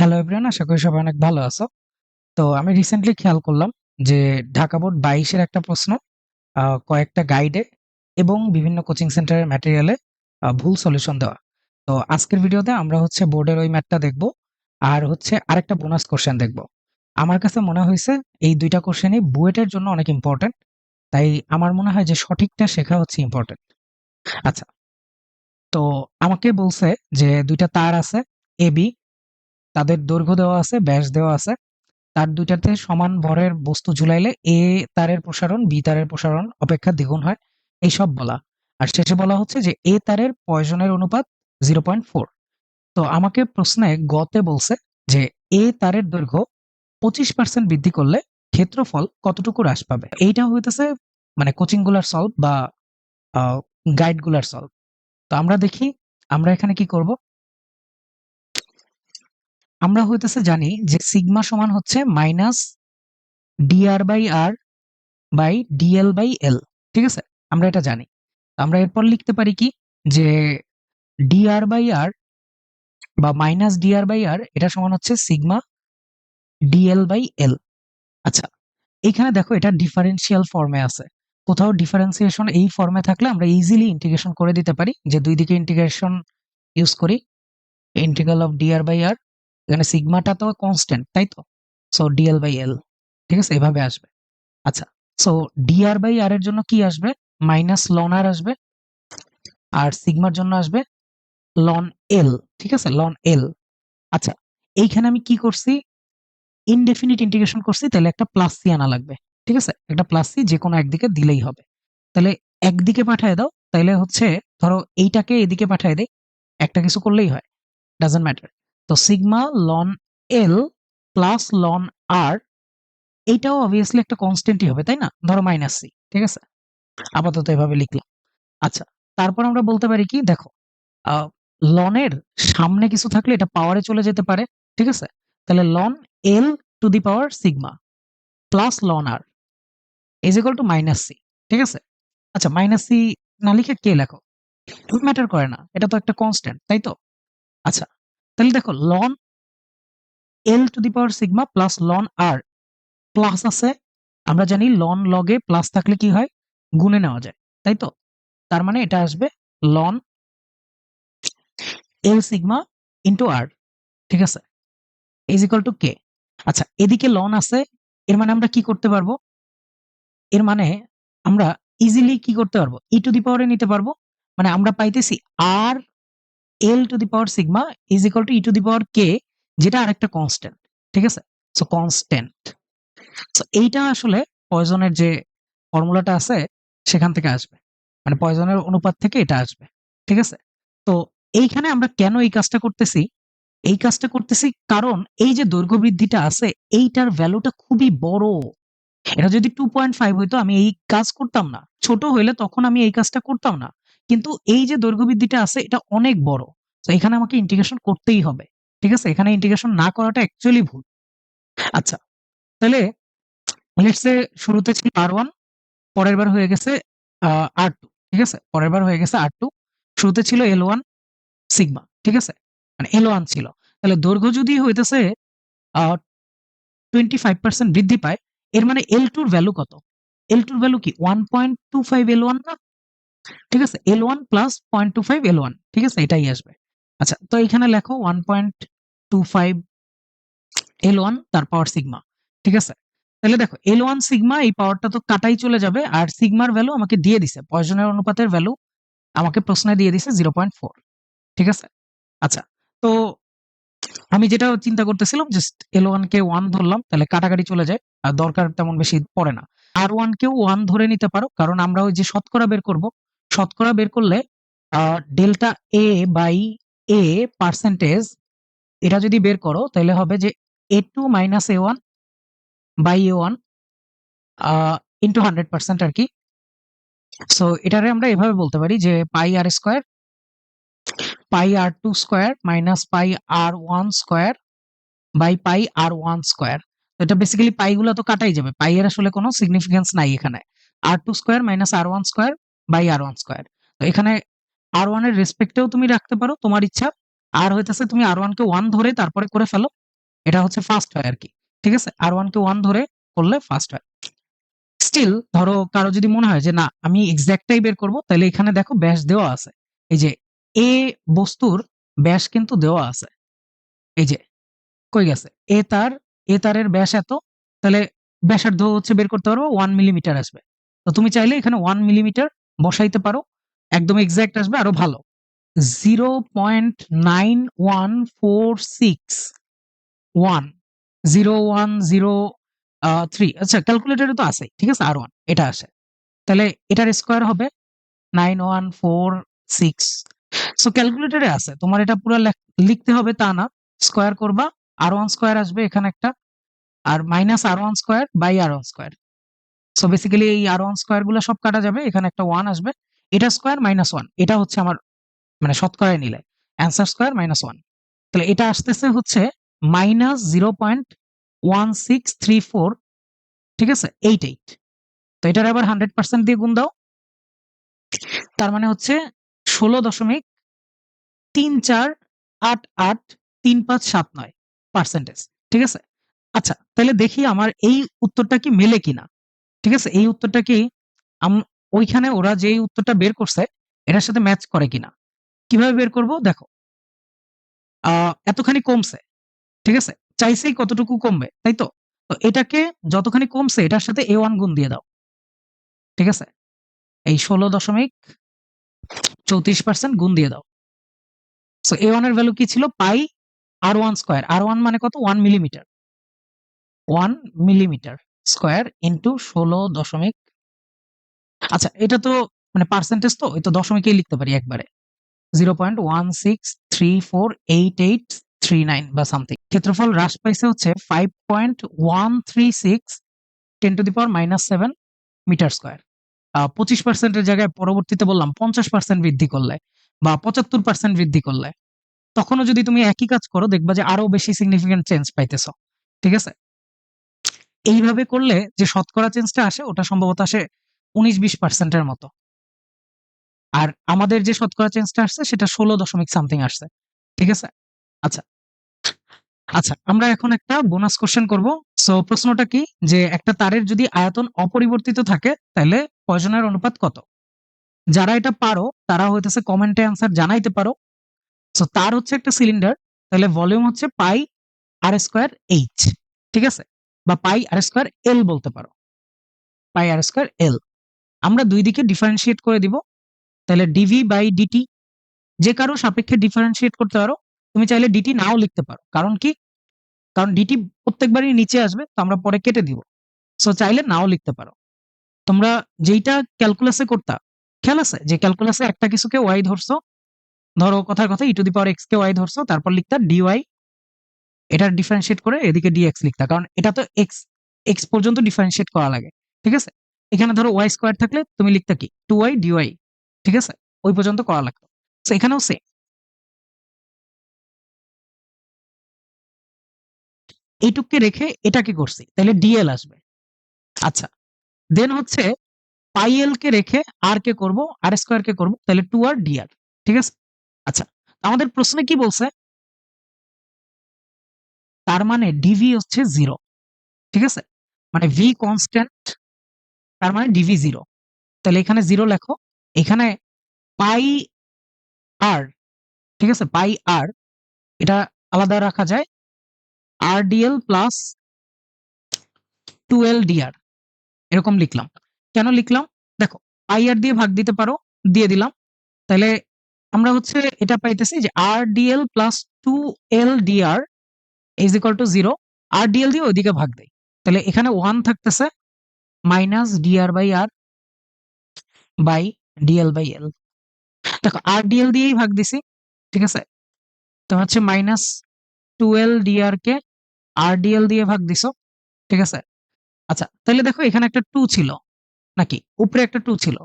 Hello everyone আশা করি সবাই অনেক ভালো আছো। তো আমি রিসেন্টলি খেয়াল করলাম যে ঢাকা বোর্ড বাইশের একটা প্রশ্ন কয়েকটা গাইডে এবং বিভিন্ন কোচিং সেন্টারের ম্যাটেরিয়ালে ভুল সলিউশন দেওয়া। তো আজকের ভিডিওতে আমরা হচ্ছে বোর্ডের ওই ম্যাথটা দেখব আর হচ্ছে আরেকটা বোনাস কোশ্চেন দেখব। আমার কাছে মনে হয়েছে এই দুইটা কোশ্চেনই বুয়েটের জন্য অনেক ইম্পর্টেন্ট তাই আমার মনে হয় যে সঠিকটা শেখা হচ্ছে ইম্পর্টেন্ট আচ্ছা তো আমাকে বলছে যে দুইটা তার আছে, এ, বি তাদের দৈর্ঘ্য দেওয়া আছে, ব্যাস দেওয়া আছে। তার দুইটাতে সমান ভরের বস্তু ঝুলাইলে এ তারের প্রসারণ, বি তারের প্রসারণ অপেক্ষা দ্বিগুণ হয়। এইসব বলা। আর শেষে বলা হচ্ছে যে এ তারের পয়জনের অনুপাত জিরো পয়েন্ট ফোর। তো আমাকে প্রশ্নে গতে বলছে যে এ তারের দৈর্ঘ্য পঁচিশ পার্সেন্ট বৃদ্ধি করলে ক্ষেত্রফল কতটুকু হ্রাস পাবে? এইটা হইতেছে মানে কোচিংগুলার সলভ বা গাইডগুলার সলভ। তো আমরা দেখি, আমরা এখানে কি করব? আমরা হইতেছে জানি যে সিগমা সমান হচ্ছে minus d r by r by d l by l, ঠিক আছে? আমরা এটা জানি। আমরা এরপর লিখতে পারি কি? যে ডিআর বাই আর বা মাইনাস ডিআর বাই আর, এটা সমান হচ্ছে সিগমা ডিএল বাই এল। আচ্ছা এখানে দেখো এটা ডিফারেন্সিয়াল ফর্মে আছে। কোথাও ডিফারেন্সিয়েশন এই ফর্মে থাকলে আমরা ইজিলি ইন্টিগ্রেশন করে দিতে পারি। যে দুই দিকে ইন্টিগ্রেশন ইউজ করি integral of d r by r এখানে সিগমাটা তো কনস্ট্যান্ট তাই তো? সো ডিএল বাই এল ঠিক আছে? এভাবে আসবে। আচ্ছা সো ডিআর বাই আর এর জন্য কি আসবে? মাইনাস লন আর আসবে, আর সিগমার জন্য আসবে লন এল ঠিক আছে? লন এল আচ্ছা এইখানে আমি কি করছি? ইনডেফিনিট ইন্টিগ্রেশন করছি, তাহলে একটা প্লাস সি আনা লাগবে, ঠিক আছে? একটা প্লাস সি যে কোনো একদিকে দিলেই হবে। তাহলে একদিকে পাঠিয়ে দাও, তাহলে হচ্ছে, ধরো এইটাকে এদিকে পাঠিয়ে দেই, একটা কিছু করলেই হয় ডাজেন্ট ম্যাটার তো sigma ln l plus ln r এইটাও অবভিয়াসলি একটা কনস্ট্যান্টই হবে, তাই না? ধরো মাইনাস সি ঠিক আছে? আপাতত এভাবে লিখলাম। আচ্ছা তারপর আমরা বলতে পারি কি? দেখো লনের সামনে কিছু থাকলে এটা পাওয়ারে চলে যেতে পারে, ঠিক আছে? তাহলে ln l to the power sigma plus ln r is equal to minus c ঠিক আছে? আচ্ছা মাইনাস সি না লিখে কে লেখো? ম্যাটার করে না, এটা তো একটা কনস্ট্যান্ট তাই তো? আচ্ছা তাহলে দেখো ln l to the power sigma plus ln r plus আছে। আমরা জানি লন লগে প্লাস থাকলে কি হয়? গুণে নেওয়া যায়, তাই তো? তার মানে এটা আসবে লন এল সিগমা ইন্টু আর ঠিক আছে? ইজ ইকাল টু কে আচ্ছা এদিকে লন আছে, এর মানে আমরা কি করতে পারব? এর মানে আমরা ইজিলি কি করতে পারব? ই টু দি পাওয়ারে নিতে পারব। মানে আমরা পাইতেছি r l to the power sigma is equal to e to the power কে যেটা আরেকটা কনস্ট্যান্ট ঠিক আছে? সো কনস্ট্যান্ট সো এইটা আসলে পয়জনের যে ফর্মুলাটা আছে, সেখান থেকে আসবে। মানে পয়জনের অনুপাত থেকে এটা আসবে, ঠিক আছে? তো, এইখানে আমরা কেন এই কাজটা করতেছি? এই কাজটা করতেছি কারণ এই যে দৈর্ঘ্য বৃদ্ধিটা আছে, এইটার ভ্যালুটা খুবই বড়। এটা যদি টু পয়েন্ট ফাইভ হইতো, আমি এই কাজ করতাম না। ছোট হইলে তখন আমি এই কাজটা করতাম না। কিন্তু এই যে দৈর্ঘ্য বৃদ্ধিটা আছে, এটা অনেক বড়। তো এখানে আমাকে ইন্টিগ্রেশন করতেই হবে। ঠিক আছে? এখানে ইন্টিগ্রেশন না করাটা অ্যাকচুয়ালি ভুল। আচ্ছা তাহলে লেটসে শুরুতে ছিল আর ওয়ান পরের বার হয়ে গেছে আর টু ঠিক আছে? পরের বার হয়ে গেছে আর টু শুরুতে ছিল এল ওয়ান সিগমা ঠিক আছে? মানে এল ওয়ান ছিল। তাহলে দৈর্ঘ্য যদি হইতেছে টোয়েন্টি ফাইভ পার্সেন্ট বৃদ্ধি পায়, এর মানে এল টুর ভ্যালু কত? এল টুর ভ্যালু কি? One point two five l one না? ঠিক আছে? L one plus point two five l one ঠিক আছে? এটাই আসবে। আচ্ছা তো এখানে লেখো one point two five l one তার পাওয়ার সিগমা ঠিক আছে? তাহলে দেখো এল ওয়ান সিগমা এই পাওয়ারটা তো কাটাই চলে যাবে, আর সিগমার ভ্যালু আমাকে দিয়ে দিছে পয়জনের অনুপাতের ভ্যালু আমাকে প্রশ্নে দিয়ে দিছে জিরো পয়েন্ট ফোর ঠিক আছে? আচ্ছা তো আমি যেটা চিন্তা করতেছিলাম জাস্ট এল ওয়ান কে ওয়ান ধরলাম, তাহলে কাটাকাটি চলে যায়, আর দরকার তেমন বেশি পড়ে না। আর ওয়ান কেও ওয়ান ধরে নিতে পারো, কারণ আমরা ওই যে শতকরা বের করব শতকরা বের করলে delta a by a percentage এটা যদি বের করো, তাহলে হবে যে a two minus a one by a one into hundred percent আর কি। সো এটারে আমরা এভাবে বলতে পারি যে pi r square pi r two square minus pi r one square by pi r one square এটা বেসিক্যালি পাই গুলো তো কাটাই যাবে পাই এর আসলে কোনো সিগনিফিকেন্স নাই এখানে। R two square minus r one square by r one square তো এখানে আর ওয়ানের রেসপেক্টেও তুমি রাখতে পারো, তোমার ইচ্ছা। আর হইতেছে তুমি আর ওয়ান কে ওয়ান ধরে তারপরে করে ফেলো। এটা হচ্ছে ফার্স্ট হয় আর কি ঠিক আছে? আর ওয়ান কে ওয়ান ধরে করলে ফার্স্ট হয়। স্টিল ধরো কারও যদি মনে হয় যে, না, আমি এক্সাক্টটাই বের করব, তাহলে এখানে দেখো ব্যাস দেওয়া আছে। এই যে এ বস্তুর ব্যাস কিন্তু দেওয়া আছে। এই যে, কই গেছে? এ তার এ তারের ব্যাস এত, তাহলে ব্যাসার্ধ হচ্ছে বের করতে পারব ওয়ান মিলিমিটার আসবে। তো তুমি চাইলে এখানে ওয়ান মিলিমিটার বসাইতে পারো, একদম এক্সাক্ট আসবে আরও ভালো। Zero point nine one four six one zero one zero three আচ্ছা ক্যালকুলেটারে তো আছে ঠিক আছে? আর ওয়ান এটা আসে। তাহলে এটার স্কোয়ার হবে nine one four six so ক্যালকুলেটারে আছে, তোমার এটা পুরো লিখতে হবে তা না। স্কোয়ার করবা আর ওয়ান স্কোয়ার আসবে এখানে একটা, আর minus r one square by r one square so basically এই আর ওয়ান স্কোয়ারগুলো সব কাটা যাবে, এখানে একটা ওয়ান আসবে। এটা স্কোয়ার মাইনাস ওয়ান এটা হচ্ছে আমার মানে শতকরায় নিলে। অ্যান্সার স্কোয়ার মাইনাস ওয়ান তাহলে এটা আসতেছে হচ্ছে minus zero point one six three four ঠিক আছে? এইট এইট তো এটার আবার হান্ড্রেড পার্সেন্ট দিয়ে গুণ দাও। তার মানে হচ্ছে ষোলো দশমিক তিন চার আট আট তিন পাঁচ সাত নয় পার্সেন্টেজ ঠিক আছে? আচ্ছা তাহলে দেখি আমার এই উত্তরটা কি মেলে কিনা। ঠিক আছে? এই উত্তরটা কি ওইখানে ওরা যেই উত্তরটা বের করছে, এটার সাথে ম্যাচ করে কিনা? কীভাবে বের করব? দেখো। এতখানি কমছে, ঠিক আছে? চাইছেই কতটুকু কমবে, তাই তো? তো এটাকে যতখানি কমছে, এটার সাথে এ ওয়ান গুণ দিয়ে দাও, ঠিক আছে? এই ষোলো দশমিক চৌত্রিশ পার্সেন্ট গুণ দিয়ে দাও। সো এ ওয়ানের ভ্যালু কি ছিল? Pi r one square r one মানে কত? One millimetre one millimetre square into ষোলো দশমিক আচ্ছা এটা তো মানে পার্সেন্টেজ তো, এই তো দশমিকেই লিখতে পারি একবারে। Zero point one six three four eight eight three nine বা সামথিং ক্ষেত্রফল হ্রাস পাইছে হচ্ছে five point one three six ten to the power minus seven metre square পঁচিশ পার্সেন্টের জায়গায় পরবর্তীতে বললাম পঞ্চাশ পার্সেন্ট বৃদ্ধি করলে বা পঁচাত্তর পার্সেন্ট বৃদ্ধি করলে, তখনও যদি তুমি একই কাজ করো, দেখবা যে আরও বেশি সিগনিফিকেন্ট চেঞ্জ পাইতেছ। ঠিক আছে? এইভাবে করলে যে শতকরা চেঞ্জটা আসে, ওটা সম্ভবত আসে উনিশ বিশ পার্সেন্টের মতো। আর আমাদের যে শতকরা চেঞ্জটা আসছে, সেটা ষোলো দশমিক সামথিং আসছে। ঠিক আছে? আচ্ছা। আচ্ছা আমরা এখন একটা বোনাস কোশ্চেন করব। সো প্রশ্নটা কি? যে একটা তারের যদি আয়তন অপরিবর্তিত থাকে, তাহলে পয়জনের অনুপাত কত? যারা এটা পারো, তারা হইতেছে কমেন্টে অ্যান্সার জানাইতে পারো। সো তার হচ্ছে একটা সিলিন্ডার তাহলে ভলিউম হচ্ছে পাই আর স্কোয়ার এইচ ঠিক আছে? বা পাই আর স্কোয়ার এল বলতে পারো। পাই আর স্কোয়ার এল আমরা দুই দিকে ডিফারেন্সিয়েট করে দিব। তাহলে ডিভি বাই ডিটি যে কারও সাপেক্ষে ডিফারেন্সিয়েট করতে পারো, তুমি চাইলে ডিটি নাও লিখতে পারো। কারণ কি? কারণ ডিটি প্রত্যেকবারই নিচে আসবে, তো আমরা পরে কেটে দিব। সো চাইলে নাও লিখতে পারো। তোমরা যেইটা ক্যালকুলাসে করতা, খেয়াল আছে? যে ক্যালকুলাসে একটা কিছুকে ওয়াই ধরছো, ধরো কথার কথা e to the power x K Y ধরছো, তারপর লিখতা ডিওয়াই এটা ডিফারেন্সিয়েট করে এদিকে ডিএক্স লিখতা। কারণ এটা তো এক্স এক্স পর্যন্ত ডিফারেন্সিয়েট করা লাগে, ঠিক আছে? এখানে ধরো ওয়াই স্কোয়ার থাকলে তুমি লিখতা কি? টু ওয়াই ঠিক আছে? ওই পর্যন্ত করা লাগতো। তো এখানেও সেম এইটুককে রেখে এটাকে করছি, তাহলে ডিএল আসবে। আচ্ছা দেন হচ্ছে পাই এল কে রেখে আর কে করব আর স্কোয়ার কে করব, তাহলে টু আর ডি আর ঠিক আছে? আচ্ছা আমাদের প্রশ্নে কি বলছে? তার মানে ডিভি হচ্ছে জিরো ঠিক আছে? মানে ভি কনস্ট্যান্ট তার মানে ডিভি জিরো তাহলে এখানে জিরো লেখো, এখানে পাই আর ঠিক আছে? পাই আর এটা আলাদা রাখা যায়। R d l plus twelve d r এরকম লিখলাম। কেন লিখলাম? দেখো, পাই আর দিয়ে ভাগ দিতে পারো, দিয়ে দিলাম। তাহলে আমরা হচ্ছে এটা পাইতেছি যে r d l plus two l d r is equal to zero r d l দিয়ে ওইদিকে ভাগ দেয় তাহলে এখানে ওয়ান থাকতেছে minus d r by r by d l by l দেখো আর ডিএল দিয়েই ভাগ দিছি, ঠিক আছে? তো হচ্ছে মাইনাস টুয়েলভ ডিআর কে আর ডিএল দিয়ে ভাগ দিছো, ঠিক আছে? আচ্ছা তাহলে দেখো এখানে একটা টু ছিল, নাকি? উপরে একটা টু ছিল।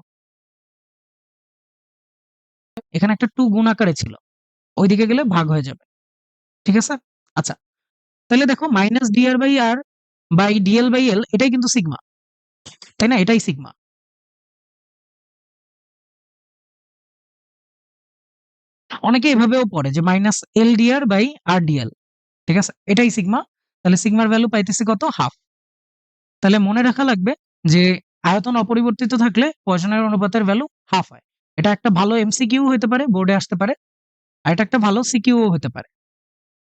এখানে একটা টু গুণ আকারে ছিল। ওইদিকে গেলে ভাগ হয়ে যাবে, ঠিক আছে? আচ্ছা তাহলে দেখো minus d r by r by d l by l এটাই কিন্তু সিগমা তাই না? এটাই সিগমা অনেকে এভাবেও পড়ে যে minus l d r by r d l ঠিক আছে? এটাই সিগমা তাহলে সিগমার ভ্যালু পাইতেছি কত? হাফ তাহলে মনে রাখা লাগবে যে আয়তন অপরিবর্তিত থাকলে পয়সনের অনুপাতের ভ্যালু হাফ হয়। এটা একটা ভালো এমসিকিউ হতে পারে বোর্ডে আসতে পারে। আর এটা একটা ভালো সিকিউ হতে পারে।